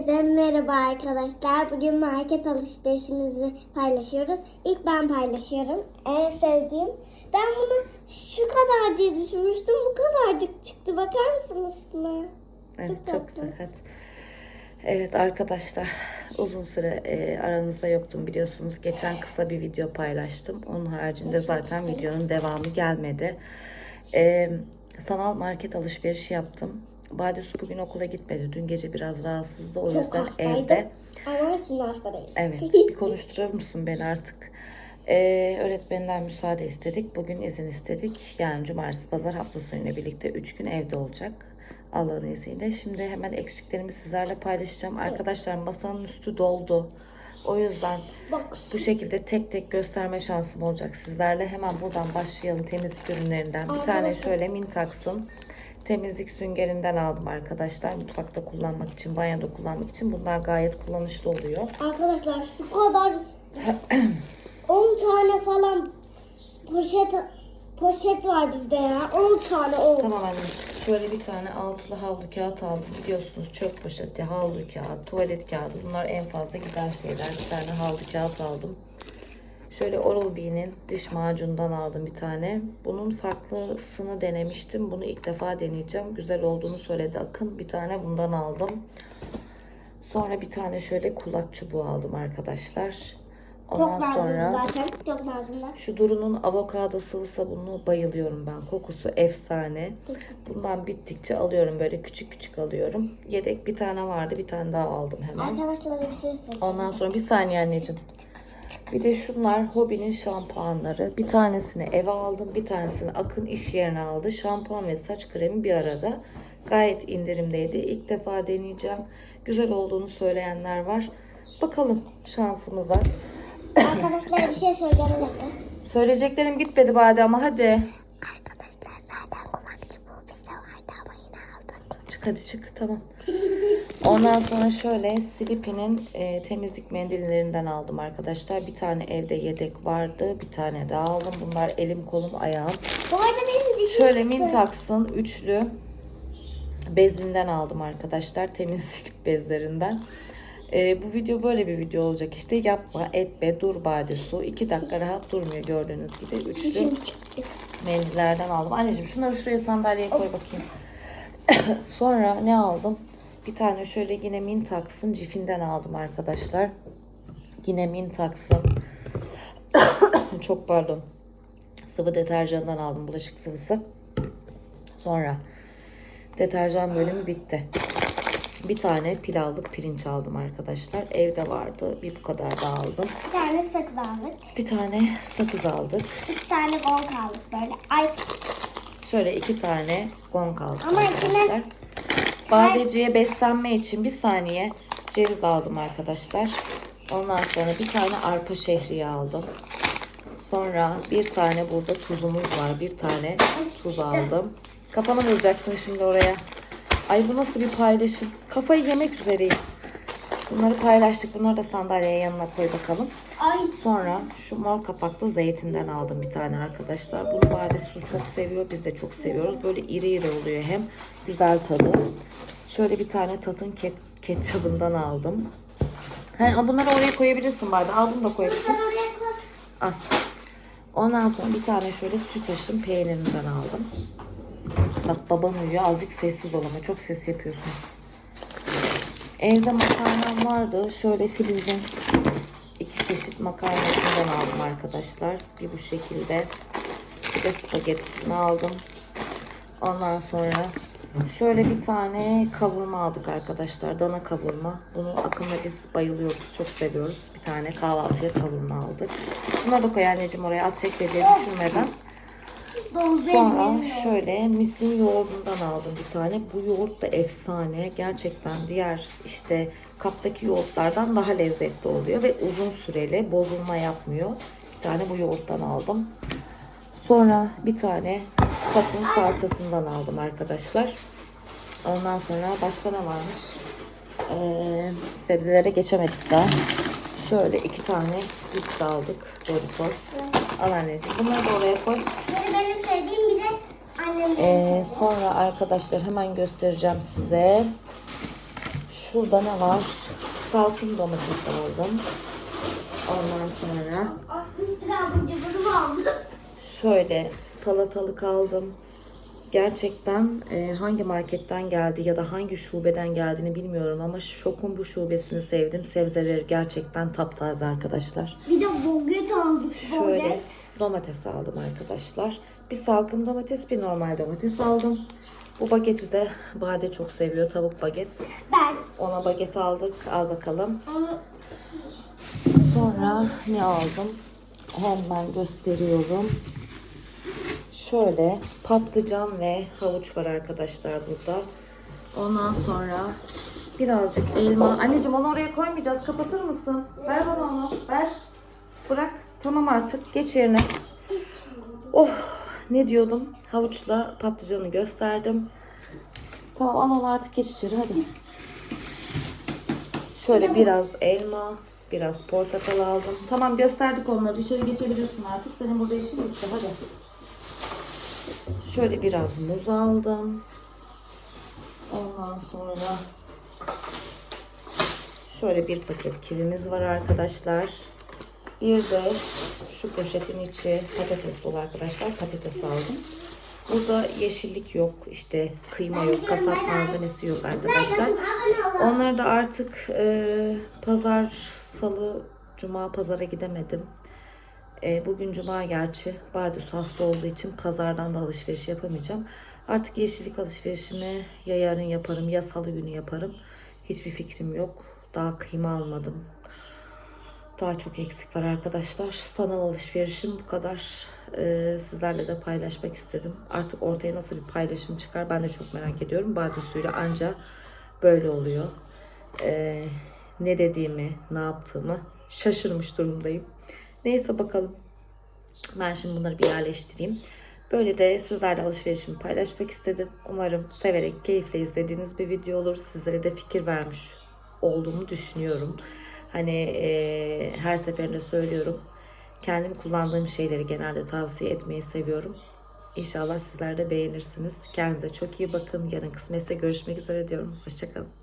Herkese merhaba arkadaşlar. Bugün market alışverişimizi paylaşıyoruz. İlk ben paylaşıyorum. En sevdiğim. Ben bunu şu kadar diye düşünmüştüm. Bu kadarcık çıktı. Bakar mısınız şuna? Evet, Çok çok, tatlı. sıhhat. Evet arkadaşlar uzun süre e, aranızda yoktum biliyorsunuz. Geçen kısa bir video paylaştım. Onun haricinde zaten videonun devamı gelmedi. E, sanal market alışverişi yaptım. Badesu bugün okula gitmedi. Dün gece biraz rahatsızdı. O Çok yüzden hastaydım. evde. Ama şimdi hasta değil. Evet bir konuşturur musun beni artık? Ee, öğretmeninden müsaade istedik. Bugün izin istedik. Yani cumartesi pazar hafta sonuyla birlikte 3 gün evde olacak. Allah'ın izniyle. Şimdi hemen eksiklerimi sizlerle paylaşacağım. Arkadaşlar masanın üstü doldu. O yüzden Bak bu şekilde tek tek gösterme şansım olacak sizlerle. Hemen buradan başlayalım temizlik ürünlerinden. Bir tane Arkadaşlar- şöyle Mintax'ın temizlik süngerinden aldım arkadaşlar. Mutfakta kullanmak için, banyoda kullanmak için. Bunlar gayet kullanışlı oluyor. arkadaşlar şu kadar 10 tane falan poşet poşet var bizde ya. 10 tane 10. Tamam anne. Şöyle bir tane altılı havlu kağıt aldım. Biliyorsunuz çöp poşeti, havlu kağıt, tuvalet kağıdı. Bunlar en fazla giden şeyler. Bir tane havlu kağıt aldım. Şöyle Oral-B'nin diş macundan aldım bir tane. Bunun farklısını denemiştim. Bunu ilk defa deneyeceğim. Güzel olduğunu söyledi Akın. Bir tane bundan aldım. Sonra bir tane şöyle kulak çubuğu aldım arkadaşlar. Çok Ondan lazım sonra zaten. Çok şu Duru'nun avokado sıvı sabununu bayılıyorum ben. Kokusu efsane. Bundan bittikçe alıyorum böyle küçük küçük alıyorum. Yedek bir tane vardı bir tane daha aldım hemen. Arkadaşlar bir şey söyleyeceğim. Ondan sonra bir saniye anneciğim. Bir de şunlar Hobie'nin şampuanları. Bir tanesini eve aldım. Bir tanesini Akın iş yerine aldı. Şampuan ve saç kremi bir arada. Gayet indirimdeydi. İlk defa deneyeceğim. Güzel olduğunu söyleyenler var. Bakalım şansımıza. Arkadaşlar bir şey söyleyeceğim. Söyleyeceklerim bitmedi bari ama hadi. Arkadaşlar zaten kulak çubuğu bizde vardı ama yine aldık. Çık hadi çık tamam. Ondan sonra şöyle Sleepy'nin e, temizlik mendillerinden aldım arkadaşlar. Bir tane evde yedek vardı. Bir tane daha aldım. Bunlar elim kolum ayağım. Bu arada benim dişim Şöyle çıktı. Mintax'ın üçlü bezinden aldım arkadaşlar. Temizlik bezlerinden. E, bu video böyle bir video olacak işte. Yapma, etme, dur bade su. İki dakika rahat durmuyor gördüğünüz gibi. Üçlü Dişim çıktı. mendillerden aldım. Anneciğim şunları şuraya sandalyeye koy bakayım. Sonra ne aldım? Bir tane şöyle yine Mintax'ın cifinden aldım arkadaşlar. Yine Mintax'ın çok pardon sıvı deterjandan aldım bulaşık sıvısı. Sonra deterjan bölümü bitti. Bir tane pilavlık pirinç aldım arkadaşlar. Evde vardı. Bir bu kadar da aldım. Bir tane sakız aldık. Bir tane sakız aldık. İki tane gol aldık böyle. Ay Şöyle iki tane gong aldım Ama arkadaşlar. içine- Badeciye beslenme için bir saniye ceviz aldım arkadaşlar. Ondan sonra bir tane arpa şehriye aldım. Sonra bir tane burada tuzumuz var. Bir tane tuz aldım. Kafanı vuracaksın şimdi oraya. Ay bu nasıl bir paylaşım? Kafayı yemek üzereyim. Bunları paylaştık. Bunları da sandalyeye yanına koy bakalım. ay Sonra şu mor kapaklı zeytinden aldım bir tane arkadaşlar. Bunu Badesu çok seviyor. Biz de çok seviyoruz. Böyle iri iri oluyor hem. Güzel tadı. Şöyle bir tane tatın ke ketçabından aldım. Ama bunları oraya koyabilirsin Bade. Al bunu da koyabilirsin. sen oraya koy. Al. Ondan sonra bir tane şöyle sütaşın peynirinden aldım. Bak baban uyuyor. Azıcık sessiz ol ama çok ses yapıyorsun. Evde makarnam vardı. Şöyle Filiz'in iki çeşit makarnasından aldım arkadaşlar. Bir bu şekilde. Bir de spagettisini aldım. Ondan sonra şöyle bir tane kavurma aldık arkadaşlar. Dana kavurma. Bunu Akın'la biz bayılıyoruz. Çok seviyoruz. Bir tane kahvaltıya kavurma aldık. Bunları da koy anneciğim oraya. At çek diye düşünmeden. Sonra şöyle misin yoğurdundan aldım bir tane. Bu yoğurt da efsane. Gerçekten diğer işte kaptaki yoğurtlardan daha lezzetli oluyor ve uzun süreli bozulma yapmıyor. Bir tane bu yoğurttan aldım. Sonra bir tane tatın salçasından aldım arkadaşlar. Ondan sonra başka ne varmış? Ee, sebzelere geçemedik daha. Şöyle iki tane cips aldık. Doritos. Al anneciğim. Bunları da oraya koy. Böyle benim sevdiğim bir de annemin Ee, sonra arkadaşlar hemen göstereceğim size. Şurada ne var? Salkım domates aldım. Ondan sonra Ah, abur cuburumu aldım. şöyle salatalık aldım. Gerçekten e, hangi marketten geldi ya da hangi şubeden geldiğini bilmiyorum ama Şok'un bu şubesini sevdim. Sebzeleri gerçekten taptaze arkadaşlar. Bir de boget aldık. Şöyle Boget. domates aldım arkadaşlar. Bir salkım domates, bir normal domates aldım. Bu bageti de Bade çok seviyor. Tavuk baget. Ben Ona baget aldık. Al bakalım. Sonra ne aldım? Hemen gösteriyorum. Şöyle patlıcan ve havuç var arkadaşlar burada. Ondan sonra birazcık elma. Anneciğim onu oraya koymayacağız. Kapatır mısın? Ver bana onu. Ver. Bırak. Tamam artık. Geç yerine. Oh ne diyordum? Havuçla patlıcanı gösterdim. Tamam al onu artık geç içeri hadi. Şöyle biraz elma, biraz portakal aldım. Tamam gösterdik onları. İçeri geçebilirsin artık. Senin burada işin bitti. Hadi. Şöyle biraz muz aldım. Ondan sonra şöyle bir paket kivimiz var arkadaşlar. Bir de şu poşetin içi patates dolu arkadaşlar. Patates aldım. Burada yeşillik yok, işte kıyma yok, kasap malzemesi yok arkadaşlar. Onları da artık e, pazar, salı, cuma pazara gidemedim. E, bugün cuma gerçi. Badus hasta olduğu için pazardan da alışveriş yapamayacağım. Artık yeşillik alışverişimi ya yarın yaparım ya salı günü yaparım. Hiçbir fikrim yok. Daha kıyma almadım. Daha çok eksik var arkadaşlar. Sanal alışverişim bu kadar. Ee, sizlerle de paylaşmak istedim. Artık ortaya nasıl bir paylaşım çıkar ben de çok merak ediyorum. Badüsüyle anca böyle oluyor. Ee, ne dediğimi, ne yaptığımı şaşırmış durumdayım. Neyse bakalım. Ben şimdi bunları bir yerleştireyim. Böyle de sizlerle alışverişimi paylaşmak istedim. Umarım severek, keyifle izlediğiniz bir video olur. Sizlere de fikir vermiş olduğumu düşünüyorum. Hani eee, her seferinde söylüyorum. Kendim kullandığım şeyleri genelde tavsiye etmeyi seviyorum. İnşallah sizler de beğenirsiniz. Kendinize çok iyi bakın. Yarın kısmetse görüşmek üzere diyorum. Hoşçakalın.